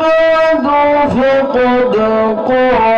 بعد فقد قال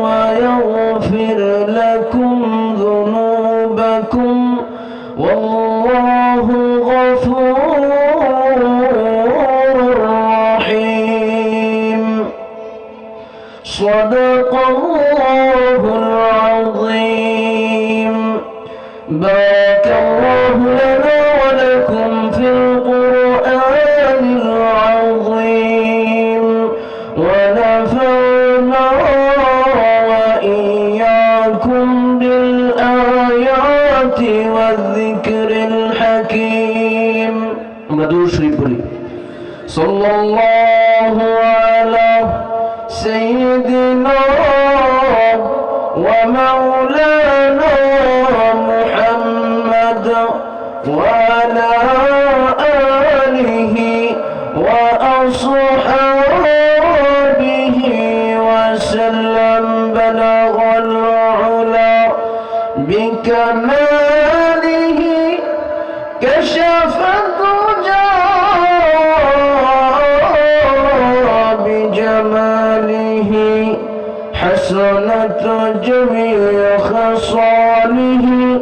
حسنة جميع خصاله.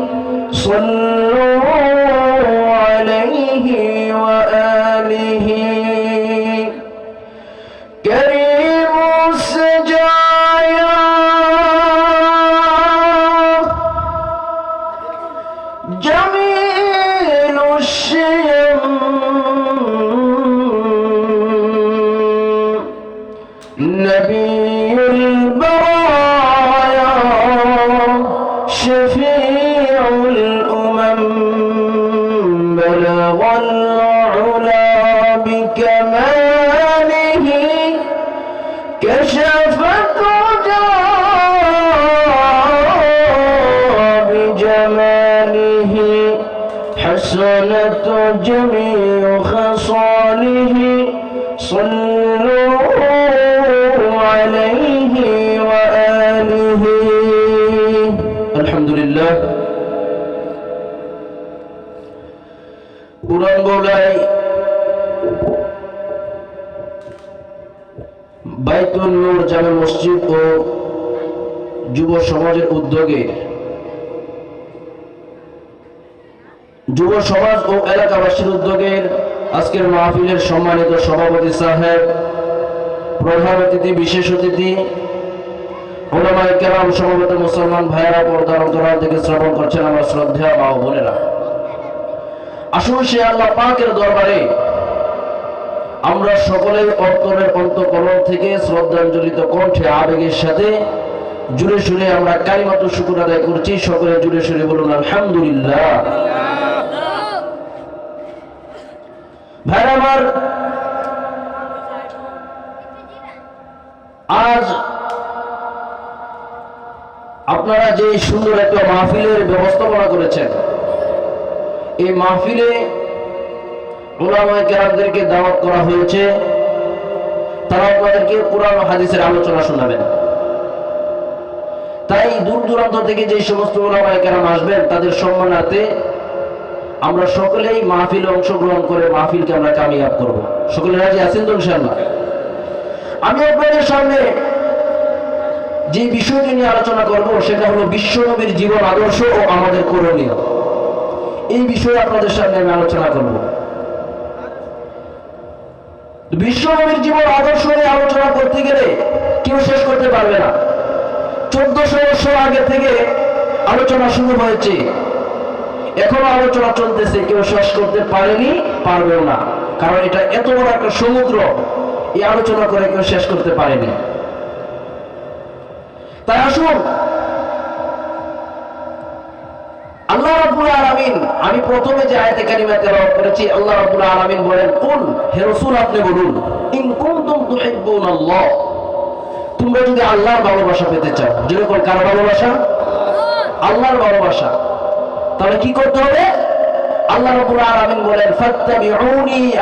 صلى كشف الدجى بجماله حسنت جميع خصاله. বাইতুল নূর জামে মসজিদ ও যুব সমাজের উদ্যোগে। যুব সমাজ ও এলাকাবাসীর উদ্যোগের আজকের মাহফিলের সম্মানিত সভাপতি সাহেব, প্রধান অতিথি, বিশেষ অতিথি ওলামাই কেরাম, সমবেত মুসলমান ভাইয়েরা পর্দার অন্তরাল থেকে শ্রবণ করছেন আমার শ্রদ্ধা মা বোনেরা। আসুন সে আল্লাহ পাকের দরবারে আমরা সকলেই অন্তরের অন্তকরণ থেকে শ্রদ্ধাঞ্জলিত কণ্ঠে আবেগের সাথে জুড়ে সুরে আমরা কালিমাত শুকুর আদায় করছি। সকলে জুড়ে সুরে বলুন, আলহামদুলিল্লাহ। ভাই, আমার আজ আপনারা যে সুন্দর একটা মাহফিলের ব্যবস্থাপনা করেছেন, এই মাহফিলে ওলামায় কেরামদেরকে দাওয়াত করা হয়েছে। তারা আপনাদেরকে কোরআন হাদিসের আলোচনা শোনাবেন। তাই দূর দূরান্ত থেকে যে সমস্ত ওলামায় কেরাম আসবেন, তাদের সম্মানার্থে আমরা সকলেই মাহফিলে অংশগ্রহণ করে মাহফিলকে আমরা কামিয়াব করব। সকলে রাজি আছেন তো আমি আপনাদের সামনে যে বিষয়টি নিয়ে আলোচনা করব, সেটা হলো বিশ্বনবীর জীবন আদর্শ ও আমাদের করণীয়। এই বিষয়ে আপনাদের সামনে আমি আলোচনা করব। বিশ্বনবীর জীবন আদর্শ নিয়ে আলোচনা করতে গেলে কেউ শেষ করতে পারবে না। চোদ্দশো বছর আগে থেকে আলোচনা শুরু হয়েছে। এখনও আলোচনা চলতেছে, কেউ শেষ করতে পারেনি, পারবেও না। কারণ এটা এত বড় একটা সমুদ্র, এই আলোচনা করে কেউ শেষ করতে পারেনি। তাই আসুন আল্লাহ আমি প্রথমে যে আল্লাহ বলেন, কুল, হে রাসূল, আপনি বলুন, ইন কুনতুম তোমরা যদি আল্লাহর ভালোবাসা পেতে চাও, যেরকম কার ভালোবাসা? আল্লাহর ভালোবাসা। তাহলে কি করতে হবে? আল্লাহ বলেন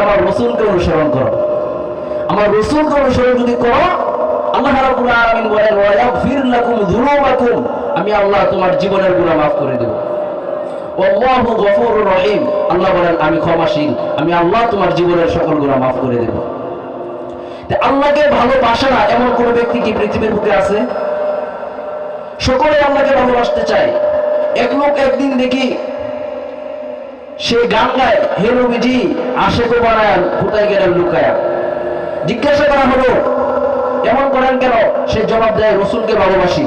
আমার রাসূলকে অনুসরণ করো। আমার অনুসরণ যদি করো, আল্লাহ রাব্বুল আলামিন বলেন, ওয়া ইয়াগফির লাকুম যুনুবাকুম আমি আল্লাহ তোমার জীবনের গুনাহ মাফ করে দেব। ওয়াল্লাহু গফুরুর আল্লাহ বলেন, আমি ক্ষমাশীল। আমি আল্লাহ তোমার জীবনের সকল করে দেব। আল্লাহকে ভালোবাসা না এমন কোন ব্যক্তি কি পৃথিবীর বুকে আছে? সকলে আল্লাহকে ভালোবাসতে এক লোক একদিন দেখি সে গান গায়, হে নবীজি, আশেকো বানায়ান, কোথায় গেলেন লুকায়া? জিজ্ঞাসা করা হলো, এমন করেন কেন? সে জবাব দেয়, রসুলকে ভালোবাসি।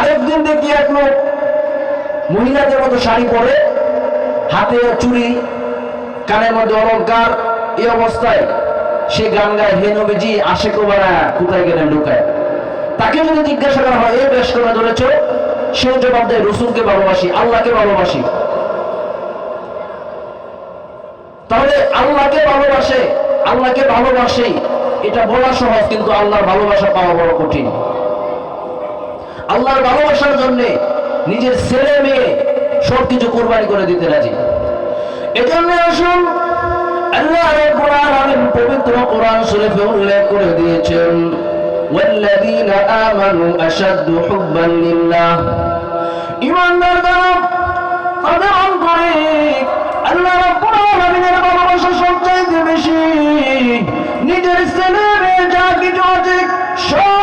আরেকদিন দেখি এক লোক মহিলাদের মতো শাড়ি পরে, হাতে চুড়ি, কানের মধ্যে অলঙ্কার এই অবস্থায় সে গান গায়, হে নবীজি, আশেকো বানায়া কোথায় গেলেন লুকায় তাকে যদি জিজ্ঞাসা করা হয় এই বেশ করে ধরেছ সে জবাব দেয়, রসুলকে ভালোবাসি, আল্লাহকে ভালোবাসি। তাহলে আল্লাহকে ভালোবাসে আল্লাহকে ভালোবাসে এটা বলা সহজ, কিন্তু আল্লাহর ভালোবাসা পাওয়া বড় কঠিন। আল্লাহর ভালোবাসার জন্য নিজের ছেলে মেয়ে সবকিছু কোরবানি করে দিতে রাজি এজন্য আসুন আল্লাহ রাব্বুল আলামিন পবিত্র কোরআন শরীফে উল্লেখ করে দিয়েছেন والذين آمنوا أشد حبا لله ইমানদার দ্বারা তাদের অন্তরে আল্লাহ রাব্বুল আলামিনের ভালোবাসা সবচাইতে বেশি নিজের ছেলে মেয়ে যা কিছু আছে সবগুলো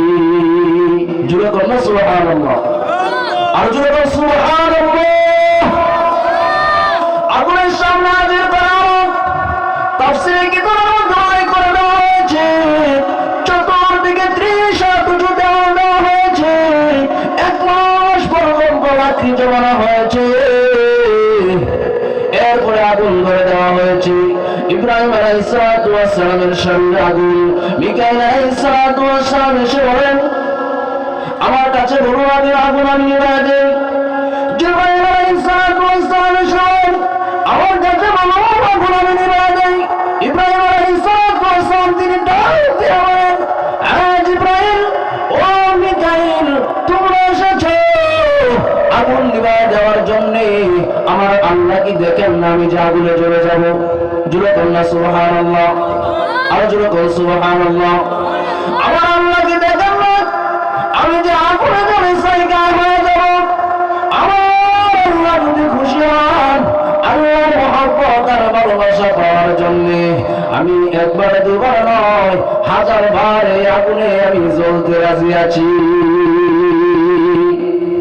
জুড়ে কন্যা সুবহানাল্লাহ আর জুড়ে কন্যা সুবহানাল্লাহ আগুনের সামনে হাজির করা। তাফসীরে কিতাবের মধ্যে উল্লেখ করে হয়েছে, চতুর্দিকে ত্রিশ হাত উঁচু দেওয়াল দেওয়া হয়েছে। এক মাস পর্যন্ত রাত্রি জমানো হয়েছে। এরপরে আগুন ধরে দেওয়া হয়েছে ইব্রাহিম আলাইসালামের সামনে আগুন মিকাইল আলাইসালাম এসে বলেন আমার কাছে বড় আগে আগুন আমি নিয়ে দেয় জিব্রাইল আলাইহিসসালাম এসে বলেন, আমার হ্যাঁ আগুন দেওয়ার জন্য আমার আল্লাহ কি দেখেন না আমি যে আগুনে জ্বলে যাব। জুড়ে কন্যা সুবহান আল্লাহ আর জুড়ে কন সুবহান আল্লাহ আমার ভালোবাসা পাওয়ার জন্য আমি একবার দুবার নয়, হাজার বার এই আগুনে আমি জ্বলতে রাজি আছি।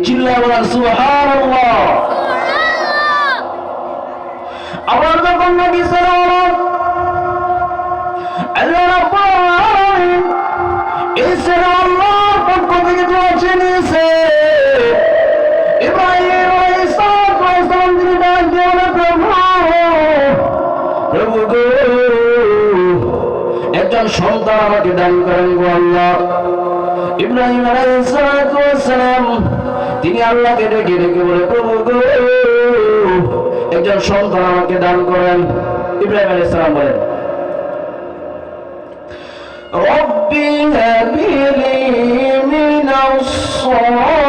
চিল্লা বলেন, সুবহানাল্লাহ। আবার যখন নবী সাল্লাল্লাহু আল্লাহ রাব্বুল আলামিন এই আল্লাহর পক্ষ থেকে দোয়া চেয়ে একজন সন্তান আমাকে দান করেন গো আল্লাহ ইব্রাহিম আলাইহিস সালাম তিনি আল্লাহকে ডেকে ডেকে বলে প্রভু গো একজন সন্তান আমাকে দান করেন ইব্রাহিম আলাইহিস সালাম বলেন رب هب لي من الصالحين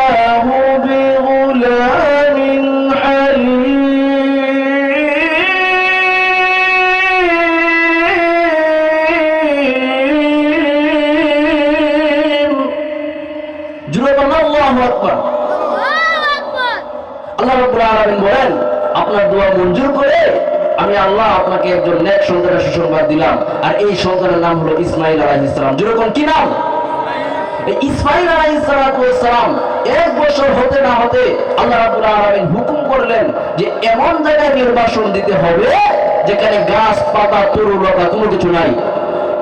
আপনার দোয়া মঞ্জুর করে আমি আল্লাহ আপনাকে একজন নেক সন্তানের সুসংবাদ দিলাম। আর এই সন্তানের নাম হলো ইসমাইল আলাইহিস সালাম। যেরকম কি নাম? ইসমাইল আলাইহিস সালাম এক বছর হতে না হতে আল্লাহ রাব্বুল আলামিন হুকুম করলেন যে এমন জায়গায় নির্বাসন দিতে হবে যেখানে গাছ, পাতা তরুলতা কোনো কিছু নাই।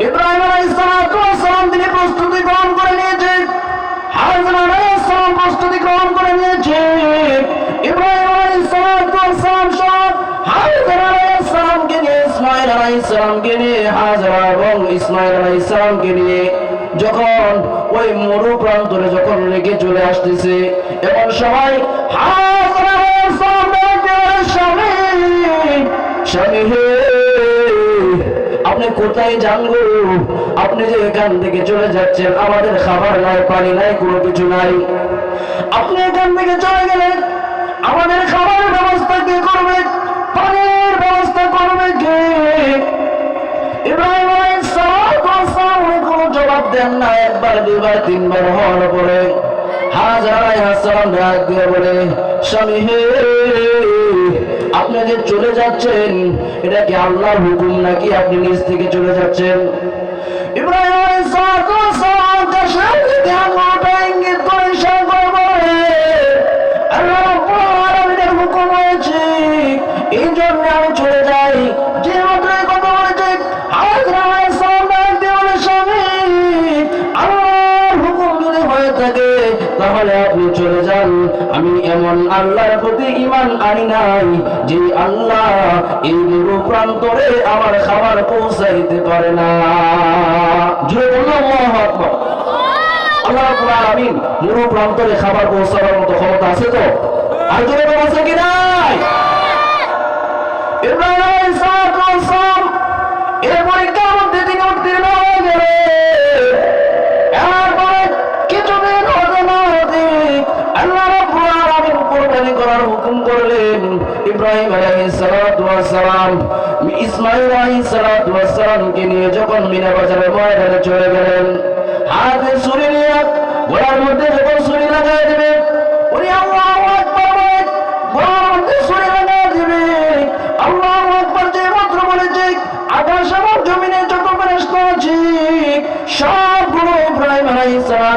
ইব্রাহিম আলাইহিস সালাম তিনি প্রস্তুতি গ্রহণ করে নিয়েছেন। হাজর আলাইহিস সালাম প্রস্তুতি গ্রহণ করে নিয়েছে ইব্রাহিম এবং যখন ওই মরু প্রান্তরে যখন চলে আসতেছে বলে, স্বামী স্বামী হে আপনি কোথায় যান গো? আপনি যে এখান থেকে চলে যাচ্ছেন আমাদের খাবার নাই পানি নাই কোনো কিছু নাই। আপনি এখান থেকে চলে গেলেন আমাদের খাবারের ব্যবস্থা কে করবে? পানির ব্যবস্থা করবে কে? ইব্রাহিম হে, আপনি যে চলে যাচ্ছেন, এটা কি আল্লাহর হুকুম নাকি আপনি নিজ থেকে চলে যাচ্ছেন? ইব্রাহিম আল্লাহর প্রতি ইমান আনি নাই, যে আল্লাহ এই মরু প্রান্তরে আমার খাবার পৌঁছাইতে পারে না। জুড়ে বলল রাব্বুল মরু প্রান্তরে খাবার পৌঁছানোর মতো ক্ষমতা আছে তো? আর জোরে আছে কি ইব্রাহিম আলাইহিস সালাতু ওয়াস সালাম, ইসমাঈল আলাইহিস সালাতু ওয়াস সালামকে নিয়ে যখন মিনা বাজারে ময়দানে চলে গেলেন, হাতে ছুরি নিয়ে ঘোড়ার মধ্যে যখন ছুরি লাগাই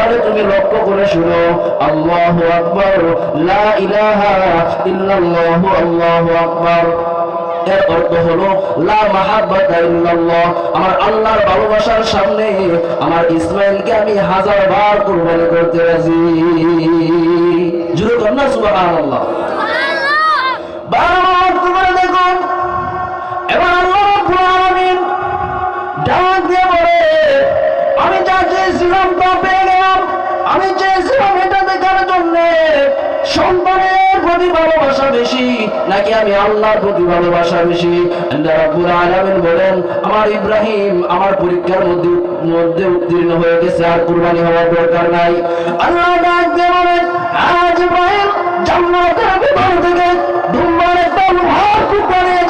তাহলে তুমি লক্ষ্য করে শুনো। আল্লাহু আকবার আকবার। আমার হাজার বারবার সন্তানের প্রতি ভালোবাসা বেশি, নাকি আমি আল্লাহর প্রতি ভালোবাসা বেশি? রাব্বুল আলামিন বলেন, আমার ইব্রাহিম আমার পরীক্ষার মধ্যে মধ্যে উত্তীর্ণ হয়ে গেছে, আর কুরবানি হওয়ার দরকার নাই। আল্লাহ ডাক বলেন আজ ইব্রাহিম, জান্নাতের ভিতর থেকে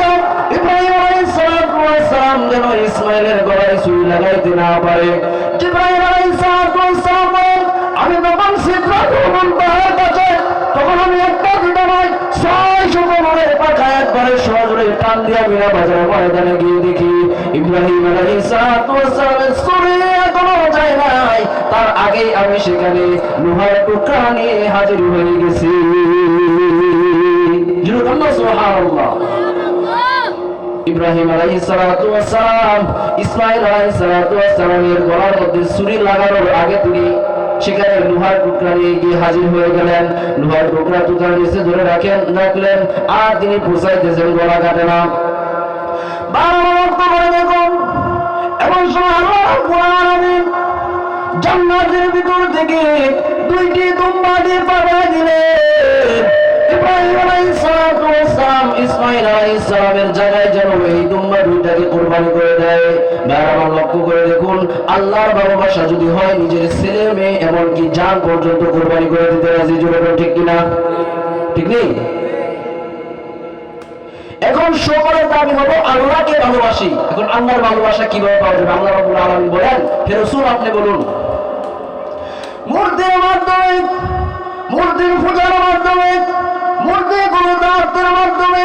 যাও। ইব্রাহিম আলাইহিস সালাতু ওয়াস যাইতে না পারে। জিব্রাইল আলাইহিস সালাম আমি তখন মুনতাহার সজরে টান দিয়া মিনা বাজার ময়দানে গিয়ে দেখি ইব্রাহিম আলাইহিস সালামের এখনও যায় নাই। তার আগেই আমি সেখানে লোহার টুকরা নিয়ে হাজির হয়ে গেছি। সুবহানাল্লাহ। ইব্রাহিম আলাইহিস সালাতু ওয়াস সালাম, ইসমাঈল আলাইহিস সালাতু ওয়াস গলার মধ্যে ছুরি লাগানোর আগে তিনি সেখানে লোহার টুকরা নিয়ে গিয়ে হাজির হয়ে গেলেন। লোহার টুকরা টুকরা নিচে ধরে রাখেন, রাখলেন, আর তিনি পৌঁছাইতেছেন গলা কাটে না। থেকে সালামের জায়গায় যেন এই দুম্বা দুইটাকে কুরবানি করে দেয়। বারবার লক্ষ্য করে দেখুন, আল্লাহর ভালোবাসা যদি হয়, নিজের ছেলে মেয়ে এমনকি জান পর্যন্ত কুরবানি করে দিতে রাজি, জোরে ঠিক কিনা? ঠিক নেই? এখন সকলের দাবি হলো, আল্লাহকে ভালোবাসি। এখন আল্লাহর ভালোবাসা কীভাবে পাওয়া যাবে? আল্লাহ রাব্বুল আলামিন বলেন, হে রাসূল, আপনি বলুন। মূর্তির মাধ্যমে মূর্তির পূজার মাধ্যমে মূর্তি গুরুদার্থের মাধ্যমে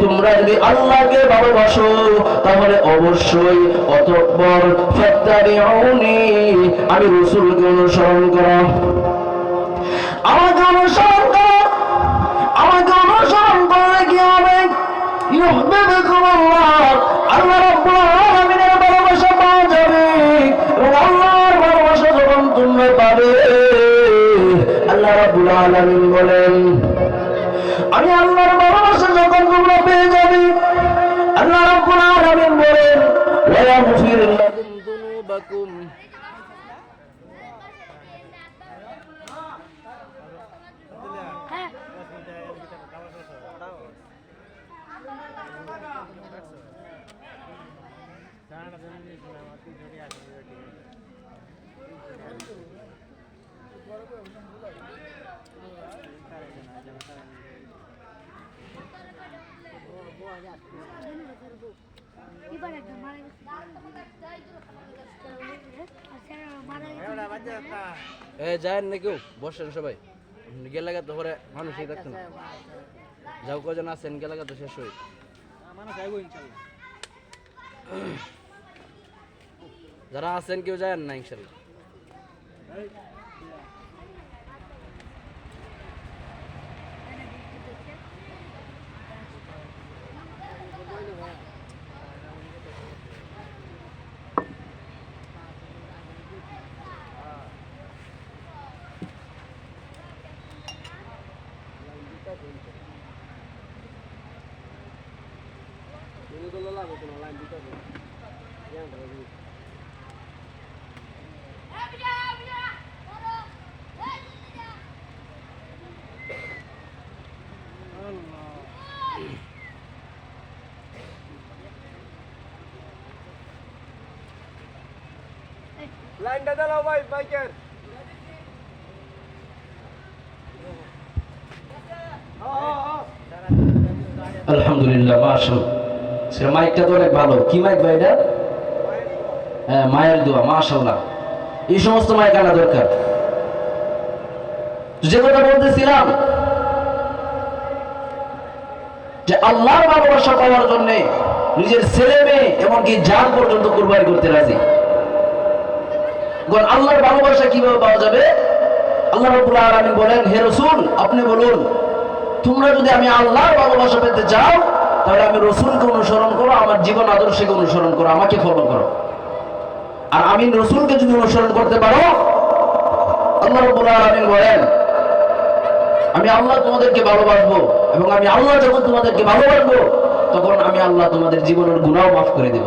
তোমরা যদি আল্লাহকে ভালোবাসো, তাহলে অবশ্যই অতঃপর আমি রাসূলকে অনুসরণ করো। আমাকে অনুসরণ আমাকে অনুসরণ করলে কি হবে? ভালোবাসা পাওয়া যাবে। আল্লাহর ভালোবাসা পাবে বলেন, আমি আল্লাহর ভালোবাসা আল্লাহ রাব্বুল আলামিন বলেন ওয়া ইয়াগফির লাকুম যুনুবাকুম এবার একটা মারা গেছে মারা গেছে এ যায় না কেউ বসেন সবাই। গেলে তো পরে মানুষই দেখতেন যাও কজন আছেন? গেলে তো শেষ হই যারা আছেন কেউ যায় না ইনশাল্লাহ। হ্যাঁ আল্লাহর ভালোবাসা পাওয়ার জন্য নিজের ছেলে মেয়ে এমনকি জান পর্যন্ত কুরবানি করতে রাজি। আল্লাহর ভালোবাসা কীভাবে পাওয়া যাবে? আল্লাহ রাব্বুল আলামিন বলেন, হে রাসূল, আপনি বলুন, তোমরা যদি আমি আল্লাহর ভালোবাসা পেতে চাও, তাহলে আমি রসুলকে অনুসরণ করো, আমার জীবন আদর্শকে অনুসরণ করো, আমাকে ফলো করো। আর আমি রসুলকে যদি অনুসরণ করতে পারো, আল্লাহ রাব্বুল আলামিন বলেন, আমি আল্লাহ তোমাদেরকে ভালোবাসবো এবং আমি আল্লাহ যখন তোমাদেরকে ভালোবাসবো, তখন আমি আল্লাহ তোমাদের জীবনের গুণাও মাফ করে দেব।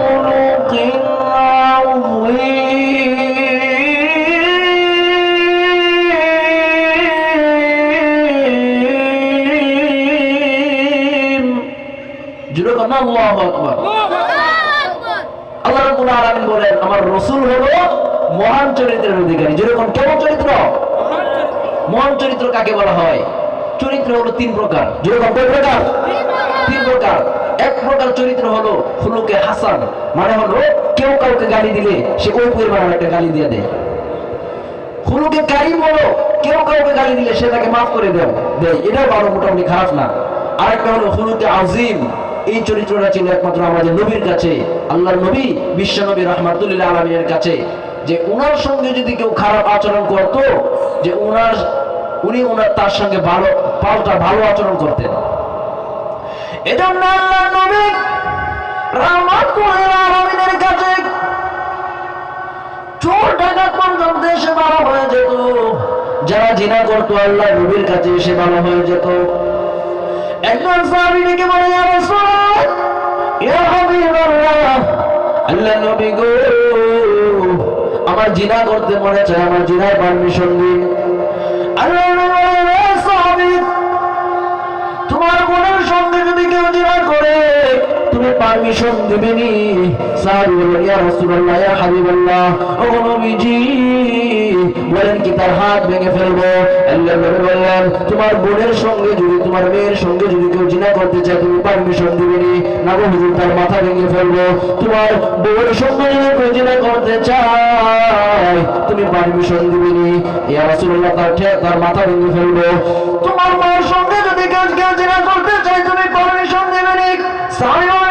কন্যা আল্লাহু আকবার। আল্লাহ রাব্বুল বলেন, আমার রাসূল হলো মহান চরিত্রের অধিকারী। যেরকম কেমন চরিত্র? মহান চরিত্র কাকে বলা হয়? চরিত্র হলো তিন প্রকার। যেরকম কয় প্রকার? তিন প্রকার। এক প্রকার চরিত্র হলো হুলুকে হাসান মানে হলো কেউ কাউকে গালি দিলে সে ওই পরিমাণ একটা গালি দিয়ে দেয়। হুলুকে কারিম হলো কেউ কাউকে গালি দিলে সে তাকে মাফ করে দেয়। দেয়। এটাও ভালো, মোটামুটি খারাপ না। আরেকটা হলো হুলুকে আজিম এই চরিত্রটা ছিল একমাত্র আমাদের নবীর কাছে, আল্লাহর নবী বিশ্ব নবী রহমাতুল্লাহ আলমীর কাছে। যে উনার সঙ্গে যদি কেউ খারাপ আচরণ করত, যে উনার, উনি উনার তার সঙ্গে ভালো, পাল্টা ভালো আচরণ করতেন। এজন্য আল্লাহ নবী রহমাতুল্লাহ কাছে যারা জিনা করতো আল্লাহ নবীর কাছে এসে ভালো হয়ে যেত। একজন সাহাবী ডেকে বলে ইয়া রাসূলুল্লাহ ইয়া হাবিবাল্লাহ, আল্লাহ নবী গো, আমার জিনা করতে মনে চায়, আমার জিনার পারমিশন দিন। আল্লাহ তোমার বোনের সঙ্গে যদি কেউ জিনা করে, তুমি পারমিশন দিবেনি সাহাবী বললেন ইয়া রাসূলুল্লাহ, ইয়া হাবিবাল্লাহ, ও নবীজি বলেন কি তার হাত ভেঙে ফেলব? বললেন তোমার বোনের সঙ্গে যদি তোমার মেয়ের সঙ্গে যদি কেউ জিনা করতে চায় তুমি পারমিশন দিবেনি না? গো হুজুর তার মাথা ভেঙে ফেলব। তোমার বউয়ের সঙ্গে যদি কেউ জিনা করতে চায় তুমি পারমিশন দিবেনি ইয়া রাসূলুল্লাহ তার তার মাথা ভেঙে ফেলব। তোমার মায়ের সঙ্গে যদি কেউ জিনা করতে চায় তুমি পারমিশন দিবেনি সাহাবী বলেন,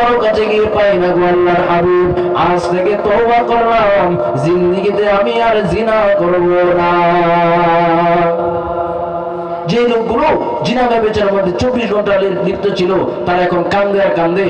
কারও কাছে গিয়ে পাই না গো আল্লাহর হাবিব। আজ থেকে তওবা করলাম, জিন্দেগিতে আমি আর জিনা করব না। যে লোকগুলো জিনা ব্যবচারের মধ্যে চব্বিশ ঘণ্টা লিপ্ত ছিল, তারা এখন কান্দে আর কান্দে।